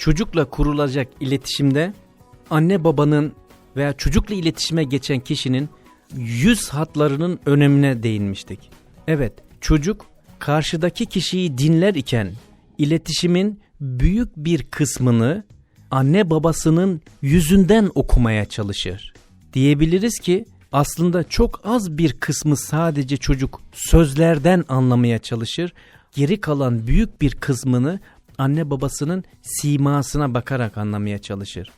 çocukla kurulacak iletişimde anne babanın veya çocukla iletişime geçen kişinin yüz hatlarının önemine değinmiştik. Evet, çocuk karşıdaki kişiyi dinler iken iletişimin büyük bir kısmını anne babasının yüzünden okumaya çalışır. Diyebiliriz ki aslında çok az bir kısmı sadece çocuk sözlerden anlamaya çalışır. Geri kalan büyük bir kısmını anne babasının simasına bakarak anlamaya çalışır.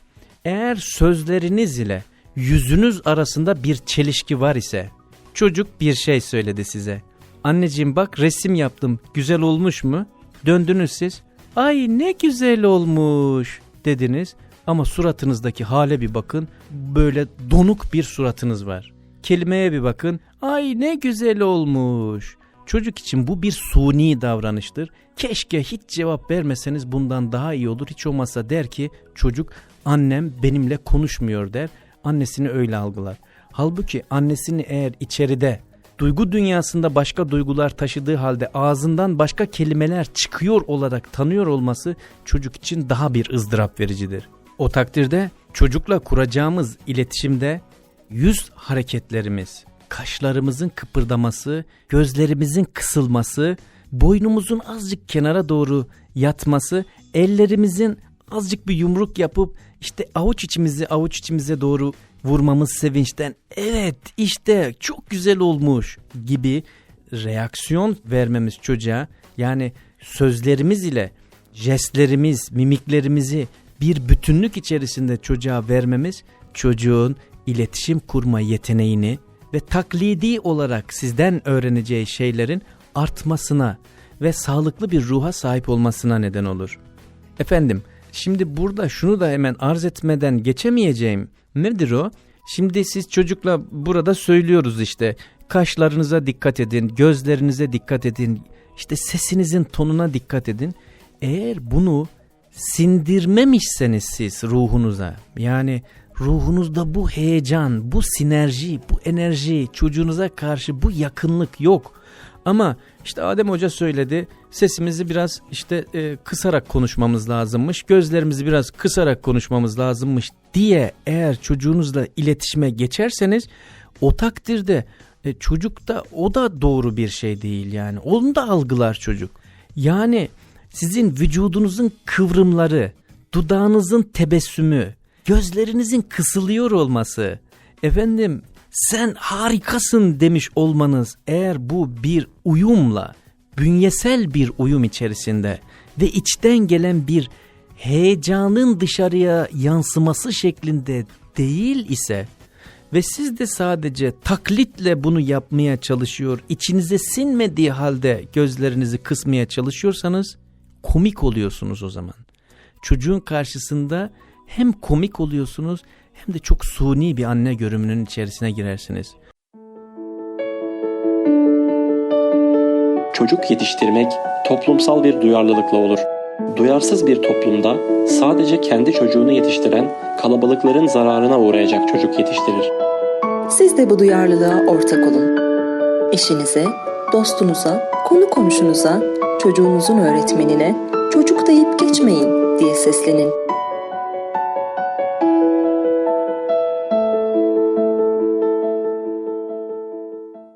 Eğer sözleriniz ile yüzünüz arasında bir çelişki var ise çocuk bir şey söyledi size. Anneciğim bak resim yaptım güzel olmuş mu? Döndünüz siz. Ay ne güzel olmuş dediniz ama suratınızdaki hale bir bakın böyle donuk bir suratınız var. Kelimeye bir bakın ay ne güzel olmuş. Çocuk için bu bir suni davranıştır. Keşke hiç cevap vermeseniz bundan daha iyi olur. Hiç olmazsa der ki çocuk annem benimle konuşmuyor der. Annesini öyle algılar. Halbuki annesini eğer içeride duygu dünyasında başka duygular taşıdığı halde ağzından başka kelimeler çıkıyor olarak tanıyor olması çocuk için daha bir ızdırap vericidir. O takdirde çocukla kuracağımız iletişimde yüz hareketlerimiz, kaşlarımızın kıpırdaması, gözlerimizin kısılması, boynumuzun azıcık kenara doğru yatması, ellerimizin azıcık bir yumruk yapıp işte avuç içimizi avuç içimize doğru vurmamız sevinçten evet işte çok güzel olmuş gibi reaksiyon vermemiz çocuğa yani sözlerimiz ile jestlerimiz, mimiklerimizi bir bütünlük içerisinde çocuğa vermemiz çocuğun iletişim kurma yeteneğini ve taklidi olarak sizden öğreneceği şeylerin artmasına ve sağlıklı bir ruha sahip olmasına neden olur. Efendim şimdi burada şunu da hemen arz etmeden geçemeyeceğim nedir o? Şimdi siz çocukla burada söylüyoruz işte kaşlarınıza dikkat edin, gözlerinize dikkat edin, işte sesinizin tonuna dikkat edin. Eğer bunu sindirmemişseniz siz ruhunuza yani ruhunuzda bu heyecan, bu sinerji, bu enerji, çocuğunuza karşı bu yakınlık yok. Ama işte Adem Hoca söyledi sesimizi biraz işte e, kısarak konuşmamız lazımmış, gözlerimizi biraz kısarak konuşmamız lazımmış diye eğer çocuğunuzla iletişime geçerseniz o takdirde e, çocuk da o da doğru bir şey değil yani. Onu da algılar çocuk. Yani sizin vücudunuzun kıvrımları, dudağınızın tebessümü, gözlerinizin kısılıyor olması, efendim sen harikasın demiş olmanız eğer bu bir uyumla, bünyesel bir uyum içerisinde ve içten gelen bir heyecanın dışarıya yansıması şeklinde değil ise ve siz de sadece taklitle bunu yapmaya çalışıyor, içinize sinmediği halde gözlerinizi kısmaya çalışıyorsanız komik oluyorsunuz o zaman. Çocuğun karşısında hem komik oluyorsunuz hem de çok suni bir anne görümünün içerisine girersiniz. Çocuk yetiştirmek toplumsal bir duyarlılıkla olur. Duyarsız bir toplumda sadece kendi çocuğunu yetiştiren kalabalıkların zararına uğrayacak çocuk yetiştirir. Siz de bu duyarlılığa ortak olun. Eşinize, dostunuza, konu komşunuza, çocuğunuzun öğretmenine çocuk deyip geçmeyin diye seslenin.